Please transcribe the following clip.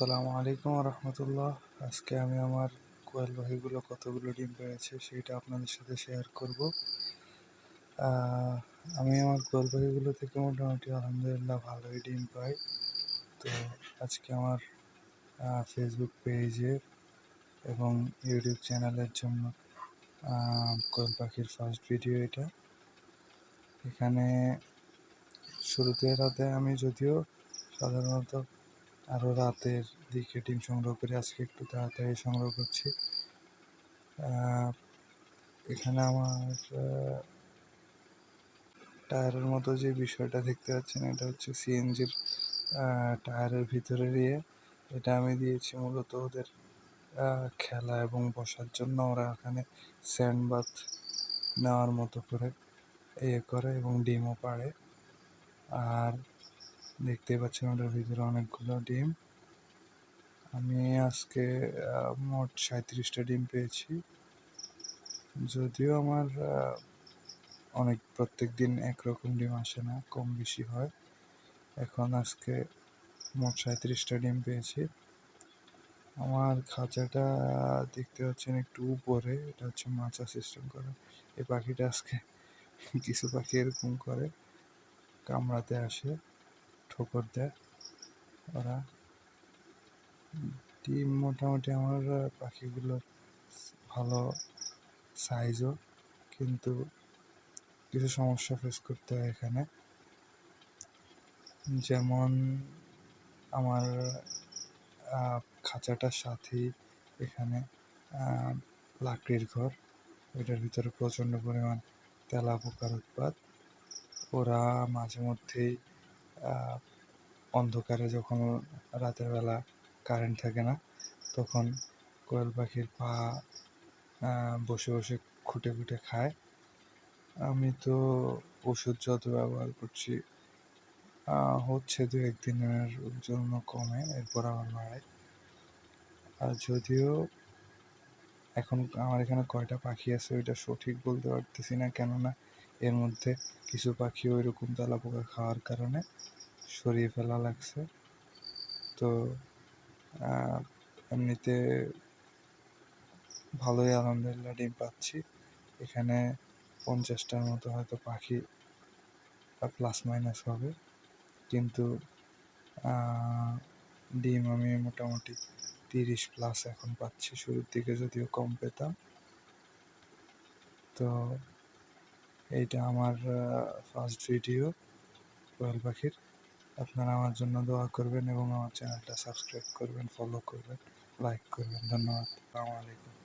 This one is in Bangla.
আসসালামু আলাইকুম রহমতুল্লাহ। আজকে আমি আমার কোয়েল পাখিগুলো কতগুলো ডিম পেড়েছে সেটা আপনাদের সাথে শেয়ার করব। আমি আমার কোয়েল পাখিগুলো থেকে মোটামুটি আলহামদুলিল্লাহ ভালোই ডিম পাই। তো আজকে আমার ফেসবুক পেজে এবং ইউটিউব চ্যানেলের জন্য কোয়েল পাখির ফার্স্ট ভিডিও এটা। এখানে শুরুতে রাতে আমি যদিও সাধারণত আরও রাতের দিকে ডিম সংগ্রহ করি আজকে একটু তাড়াতাড়ি সংগ্রহ করছি। এখানে আমার টায়ারের মতো যে বিষয়টা দেখতে পাচ্ছেন এটা হচ্ছে সিএনজির টায়ারের ভিতরের ইয়ে। এটা আমি দিয়েছি মূলত ওদের খেলা এবং বসার জন্য। ওরা এখানে স্যান্ড বাথ নেওয়ার মতো করে ইয়ে করে এবং ডিমও পাড়ে। আর দেখতেই পাচ্ছেন ওটার ভিতরে অনেকগুলো ডিম। আমি আজকে মোট সাঁত্রিশটা ডিম পেয়েছি। যদিও আমার অনেক, প্রত্যেক দিন একরকম ডিম আসে না, কম বেশি হয়। এখন আজকে মোট সাঁত্রিশটা ডিম পেয়েছি। আমার খাঁচাটা দেখতে পাচ্ছেন একটু উপরে, এটা হচ্ছে মাচা সিস্টেম করে। এই পাখিটা আজকে কিছু পাখি এরকম করে কামড়াতে আসে। দেয় ওরা ডিম মোটামুটি আমার আহ, পাখিগুলোর ভালো সাইজও কিন্তু কিছু সমস্যা ফেস করতে হয় এখানে। যেমন আমার খাঁচাটার সাথেই এখানে লাকড়ির ঘর এটার ভিতরে প্রচণ্ড পরিমাণ তেলা পোকার উৎপাত। ওরা মাঝে মধ্যেই অন্ধকারে যখন রাতের বেলা কারেন্ট থাকে না, তখন কোয়েল পাখির পা বসে বসে খুঁটে খুঁটে খায়। আমি তো ওষুধ যত ব্যবহার করছি হচ্ছে দু একদিনের জন্য কমে, এরপর আবার বাড়ে। আর যদিও এখন আমার এখানে কয়টা পাখি আছে, ওইটা সঠিক বলতে পারতেছি না, কেননা এর মধ্যে কিছু পাখি ওই রকম তেলা পোকা খাওয়ার কারণে সরিয়ে ফেলা লাগছে। তো এমনিতে ভালোই আলহামদুলিল্লাহ ডিম পাচ্ছি। এখানে পঞ্চাশটার মতো হয়তো পাখি প্লাস মাইনাস হবে। কিন্তু ডিম আমি মোটামুটি তিরিশ প্লাস এখন পাচ্ছি শুরুর দিকে যদিও কম পেতাম। তো এইটা আমার ফার্স্ট ভিডিও কোয়েল পাখির। আপনারা আমার জন্য দোয়া করবেন এবং আমার চ্যানেলটা সাবস্ক্রাইব করবেন ফলো করবেন লাইক করবেন। ধন্যবাদ। আসসালামু আলাইকুম।